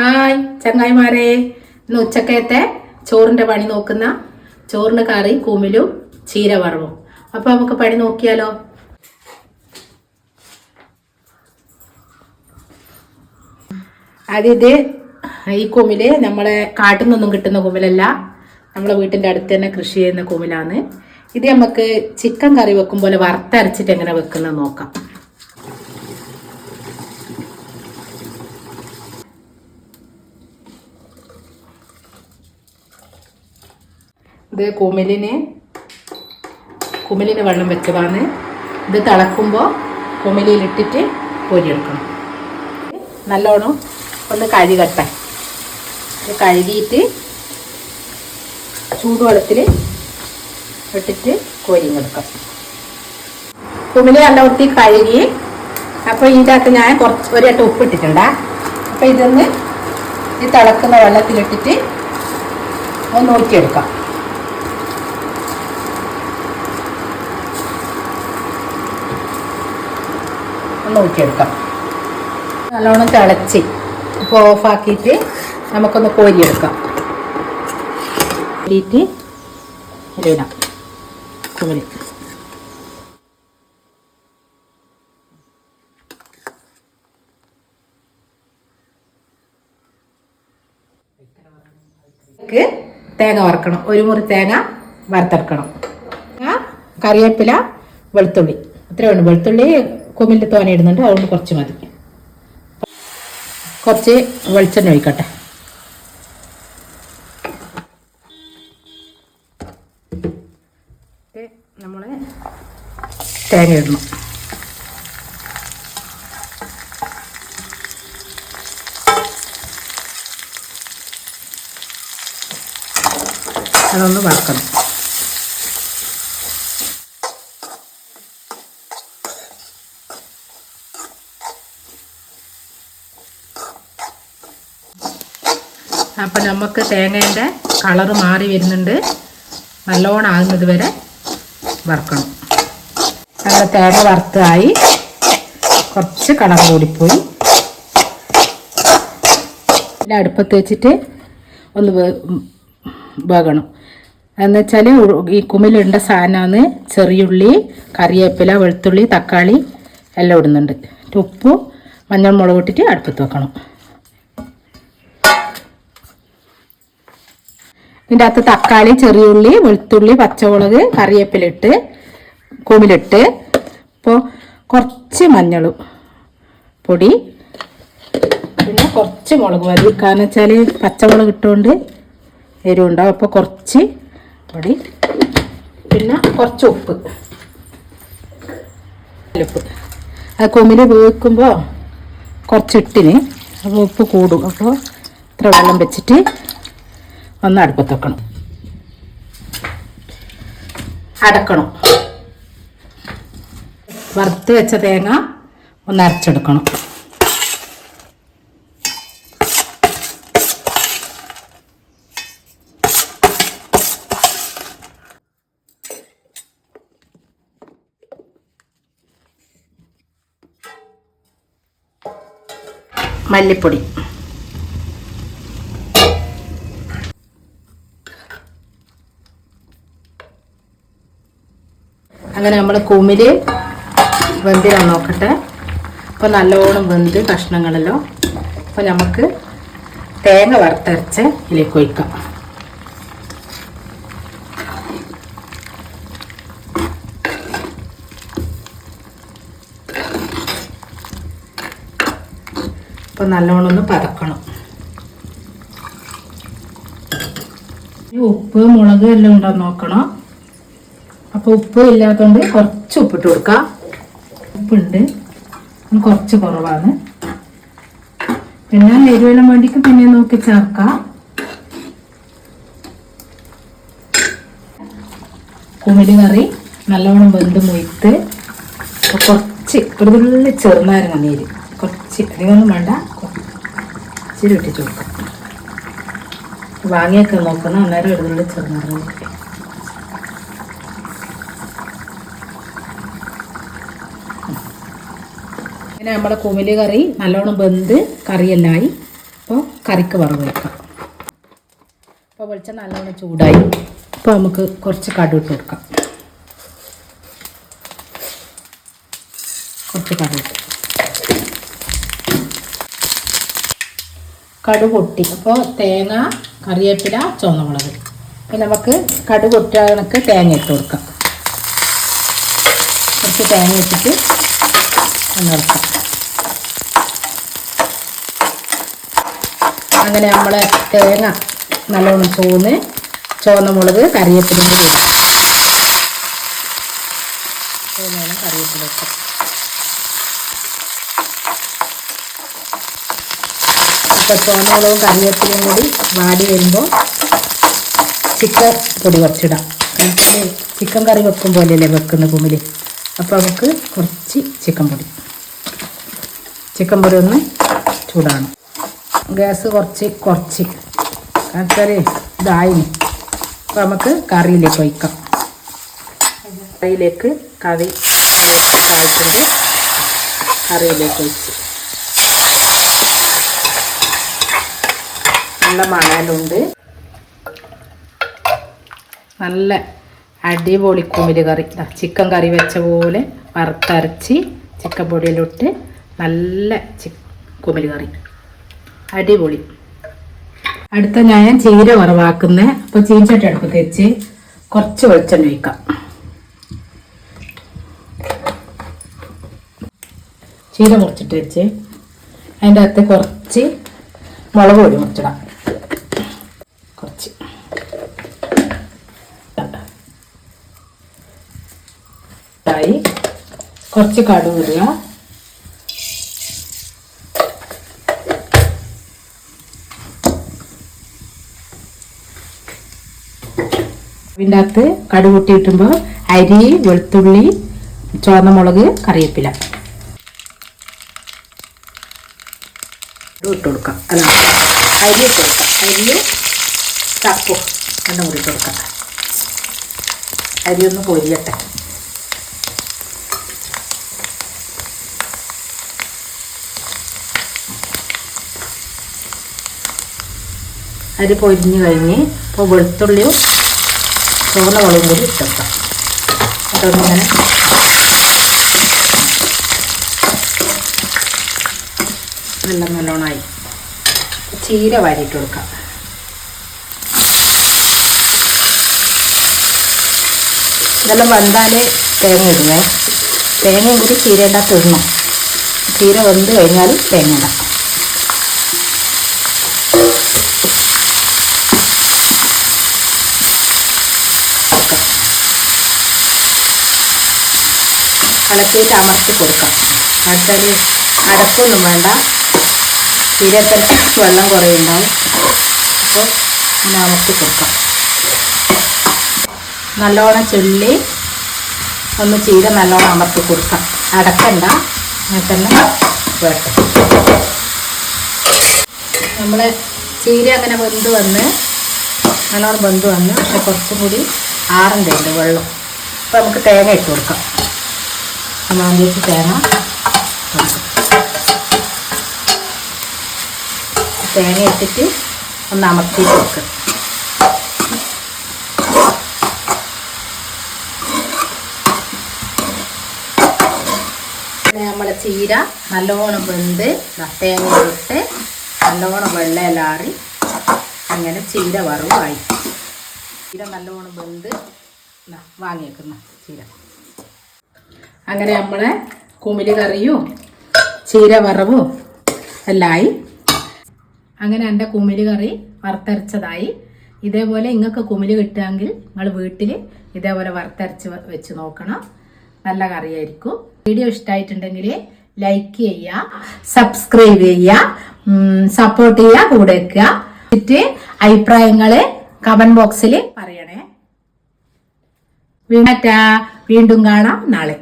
Hi ചങ്ങായിമാരെ. ഇന്ന് ഉച്ചക്കത്തെ ചോറിന്റെ പണി നോക്കുന്ന ചോറിന് കറി കുമിലും ചീര വറവും അപ്പൊ നമുക്ക് പണി നോക്കിയാലോ? അതിത് ഈ കുമിൽ നമ്മളെ കാട്ടിൽ നിന്നൊന്നും കിട്ടുന്ന കുമിലല്ല. നമ്മളെ വീട്ടിന്റെ അടുത്ത് തന്നെ കൃഷി ചെയ്യുന്ന കുമിലാണ്. ഇത് നമുക്ക് ചിക്കൻ കറി വെക്കും പോലെ വറുത്തരച്ചിട്ട് എങ്ങനെ വെക്കുന്നത് നോക്കാം. ഇത് കുമിലിന് കുമിലിന് വെള്ളം വെച്ചതാണ്. ഇത് തിളക്കുമ്പോൾ കുമിലിയിലിട്ടിട്ട് കോരിയെടുക്കണം. നല്ലോണം ഒന്ന് കഴുകട്ടെ. ഇത് കഴുകിയിട്ട് ചൂടുവെള്ളത്തിൽ ഇട്ടിട്ട് കോരിങ്ങെടുക്കാം കുമിലി നല്ല വൃത്തി കഴുകി. അപ്പോൾ ഇതിന്റെ അകത്ത് ഞാൻ കുറച്ച് ഒരു വട്ടം ഉപ്പിട്ടിട്ടുണ്ട് അപ്പോൾ ഇതൊന്ന് ഈ തിളക്കുന്ന വെള്ളത്തിലിട്ടിട്ട് ഒന്ന് ഊറ്റിയെടുക്കാം. ഒന്ന് ഊറ്റിയെടുക്കാം നല്ലോണം തിളച്ച് ഇപ്പോൾ ഓഫാക്കിയിട്ട് നമുക്കൊന്ന് കോരിയെടുക്കാം. കോരിയിട്ട് ഇടാം ഇതിലേക്ക് തേങ്ങ വറക്കണം. ഒരു മുറി തേങ്ങ വറുത്തെടുക്കണം. കറിവേപ്പില വെളുത്തുള്ളി. അത്രയേ ഉള്ളൂ. വെളുത്തുള്ളി കുമിലിൽ തോന ഇടുന്നുണ്ട്. അതുകൊണ്ട് കുറച്ച് മതി. കുറച്ച് വെളിച്ചെണ്ണ ഒഴിക്കട്ടെ. നമ്മൾ തേങ്ങ ഇടണം. അതൊന്ന് വറക്കണം. അപ്പം നമുക്ക് തേങ്ങേന്റെ കളറ് മാറി വരുന്നുണ്ട്. നല്ലോണം ആകുന്നത് വരെ വറുക്കണം. അങ്ങനെ തേങ്ങ വറുത്തായി കുറച്ച് കളർ കൂടിപ്പോയി. പിന്നെ അടുപ്പത്ത് വെച്ചിട്ട് ഒന്ന് വേകണം. എന്നുവെച്ചാൽ ഈ കുമിലിടേണ്ട സാധനമാണ് ചെറിയുള്ളി കറിവേപ്പില വെളുത്തുള്ളി തക്കാളി എല്ലാം ഇടുന്നുണ്ട്. ഉപ്പും മഞ്ഞൾ മുളക് ഇട്ടിട്ട് അടുപ്പത്ത് വെക്കണം. ഇതിന്റെ അകത്ത് തക്കാളി ചെറിയുള്ളി വെളുത്തുള്ളി പച്ചമുളക് കറിവേപ്പില ഇട്ട് കുമിലിട്ട്. ഇപ്പോൾ കുറച്ച് മഞ്ഞൾ പൊടി. പിന്നെ കുറച്ച് മുളക് മതി കാരണം വെച്ചാൽ പച്ചമുളക് ഇട്ടുകൊണ്ട് എരിവുണ്ടാവും. അപ്പോൾ കുറച്ച് പൊടി. പിന്നെ കുറച്ച് ഉപ്പ്. ഉപ്പ്. അത് കുമിൽ വേവിക്കുമ്പോൾ കുറച്ച് ഇട്ടിന്. അപ്പോൾ ഉപ്പ് കൂടും. അപ്പോൾ ഇത്ര വെള്ളം വെച്ചിട്ട് ഒന്ന് അടുപ്പത്ത് വെക്കണം. അടക്കണം. വറുത്ത് വെച്ച തേങ്ങ ഒന്ന് അരച്ചെടുക്കണം. മല്ലിപ്പൊടി. അങ്ങനെ നമ്മൾ കുമിൽ വെന്തിനാ നോക്കട്ടെ. അപ്പോൾ നല്ലോണം വെന്ത് കഷ്ണങ്ങളല്ലോ. അപ്പോൾ നമുക്ക് തേങ്ങ വറുത്തരച്ച് ഇതിലേക്ക് ഒഴിക്കാം. അപ്പോൾ നല്ലോണം ഒന്ന് പതക്കണം. ഉപ്പ് മുളക് എല്ലാം ഉണ്ടോ നോക്കണം. അപ്പോൾ ഉപ്പ് ഇല്ലാത്തതുകൊണ്ട് കുറച്ച് ഉപ്പിട്ട് കൊടുക്കാം. ഉപ്പുണ്ട്. കുറച്ച് കുറവാണ്. പിന്നെ എരിവെല്ലാം വേണ്ടിക്ക് പിന്നെ നോക്കി ചേർക്കാം. കുമിടി കറി നല്ലവണ്ണം വെന്ത് മൊയ്ത്ത് കുറച്ച് ഒരു തുള്ളി ചെറുനാരങ്ങ നീര്. കുറച്ച് അധികമൊന്നും വേണ്ട. കുറച്ച് ഇട്ടിട്ട് കൊടുക്കാം. വാങ്ങിയൊക്കെ നോക്കണം അന്നേരം ഒരു തുള്ളി ചെറുനാരങ്ങ നീര് ഇങ്ങനെ നമ്മുടെ കുമിലി കറി നല്ലോണം വെന്ത് കറിയെല്ലായി. അപ്പോൾ കറിക്ക് വറവ് വെക്കാം. അപ്പോൾ വെളിച്ചം നല്ലോണം ചൂടായി. അപ്പോൾ നമുക്ക് കുറച്ച് കടു ഇട്ട് കൊടുക്കാം. കുറച്ച് കടു ഇട്ട് കടു പൊട്ടി. അപ്പോൾ തേങ്ങ കറിവേപ്പില ചുവന്നമുളക്. പിന്നെ നമുക്ക് കടു പൊട്ടിയ കണക്ക് തേങ്ങ ഇട്ട് കൊടുക്കാം. കുറച്ച് തേങ്ങ ഇട്ടിട്ട് ഒന്ന് അങ്ങനെ നമ്മളെ തേങ്ങ നല്ലോണം ചൂന്ന് ചുവന്ന മുളക് കറിവേപ്പിലും കൂടി ഇടാം ചുവന്ന കറിവേപ്പില അപ്പോൾ ചുവന്ന മുളകും കറിവേപ്പിലയും കൂടി വാടി വരുമ്പോൾ ചിക്കൻ പൊടി കുറച്ചിടാം. ചിക്കൻ കറി വെക്കും പോലെയല്ലേ വെക്കുന്ന കുമ്മിൽ അപ്പോൾ നമുക്ക് കുറച്ച് ചിക്കൻ പൊടി. ചിക്കൻ പൊടി ഒന്ന് ചൂടാണ്. ഗ്യാസ് കുറച്ച് കുറച്ച്. കാരണം ഇതായി അപ്പോൾ നമുക്ക് കറിയിലേക്ക് ഒഴിക്കാം. കറിയിലേക്ക് കറി താഴ്ത്തിട്ട് കറിയിലേക്ക് ഒഴിച്ച്. നല്ല മണലുണ്ട്. നല്ല അടിപൊളി കുമിൽ കറി. ചിക്കൻ കറി വെച്ച പോലെ വറുത്തരച്ച് ചിക്കൻ പൊടിയിലിട്ട് നല്ല ചി കുമിൽ കറി. അടിപൊളി. അടുത്ത ഞാൻ ചീര വറവാക്കുന്നത് അപ്പോൾ ചീഞ്ചട്ടി അടുപ്പ് തെച്ച് കുറച്ച് വെളിച്ചെണ്ണ ഒഴിക്കാം. ചീര മുറിച്ചിട്ട് വെച്ച് അതിന്റെ അകത്ത് കുറച്ച് മുളക് പൊടി മുറിച്ചിടാം കുറച്ച് ആയി കുറച്ച് കടുക് ഇടുക. ഇതിന്റെ അകത്ത് കടുക് അരി വെളുത്തുള്ളി ചുവന്ന മുളക് കറിവേപ്പില. ഇട്ട് അല്ല അരി ഇട്ട് കൊടുക്കാം. എണ്ണ കൂടി ഇട്ട് കൊടുക്കാം. അരി ഒന്ന് പൊരിയട്ടെ. അരി പൊരിഞ്ഞ് കഴിഞ്ഞ് ഇപ്പോൾ വെളുത്തുള്ളിയും ചുവന്ന മുളകും കൂടി ഇട്ടെടുക്കാം അതൊന്നിങ്ങനെ നല്ല നല്ലോണമായി ചീര വാരിയിട്ട് കൊടുക്കാം. ഇതെല്ലാം വെന്താലേ തേങ്ങ ഇടുന്നേ തേങ്ങയും കൂടി ചീര തിന്നും ചീര വെന്ത് കഴിഞ്ഞാൽ തേങ്ങ ഇടാം. ഇളക്കിയിട്ട് അമർത്തി കൊടുക്കാം. അടുത്തത് അടപ്പൊന്നും വേണ്ട. ചീരത്തിൽ വെള്ളം കുറേ ഉണ്ടാവും അപ്പോൾ ഒന്ന് അമർത്തി കൊടുക്കാം. നല്ലോണം ചൊല്ലി ഒന്ന് ചീര നല്ലോണം അമർത്തി കൊടുക്കാം. അടക്കണ്ട. അങ്ങനെ തന്നെ വേട്ടം. നമ്മൾ ചീര അങ്ങനെ വെന്ത് വന്ന് നല്ലോണം വെന്ത് വന്ന് കുറച്ചും കൂടി ആറന്റെ ഉണ്ട് വെള്ളം. അപ്പോൾ നമുക്ക് തേങ്ങ ഇട്ട് കൊടുക്കാം. അതിലേക്ക് തേങ്ങ. തേങ്ങ ഇട്ടിട്ട് ഒന്ന് അമർത്തി വെക്കുക നമ്മളെ ചീര നല്ലോണം വെന്ത് തേങ്ങ ഇട്ട് നല്ലോണം വെള്ളയിലാറി അങ്ങനെ ചീര വറവായി. ചീര നല്ലോണം വെന്ത് വാങ്ങിയേക്കുന്ന ചീര. അങ്ങനെ നമ്മളെ കുമിലി കറിയും ചീര വറവും എല്ലായി. അങ്ങനെ എന്റെ കുമിലി കറി വറുത്തരച്ചതായി. ഇതേപോലെ നിങ്ങൾക്ക് കുമിലി കിട്ടുകയെങ്കിൽ നിങ്ങൾ വീട്ടിൽ ഇതേപോലെ വറുത്തരച്ച് വെച്ച് നോക്കണം. നല്ല കറിയായിരിക്കും. വീഡിയോ ഇഷ്ടമായിട്ടുണ്ടെങ്കിൽ ലൈക്ക് ചെയ്യുക സബ്സ്ക്രൈബ് ചെയ്യുക സപ്പോർട്ട് ചെയ്യുക കൂടെ വെക്കുക എന്നിട്ട് അഭിപ്രായങ്ങൾ കമന്റ് ബോക്സിൽ പറയണേ. വീണറ്റാ വീണ്ടും കാണാം. നാളെ.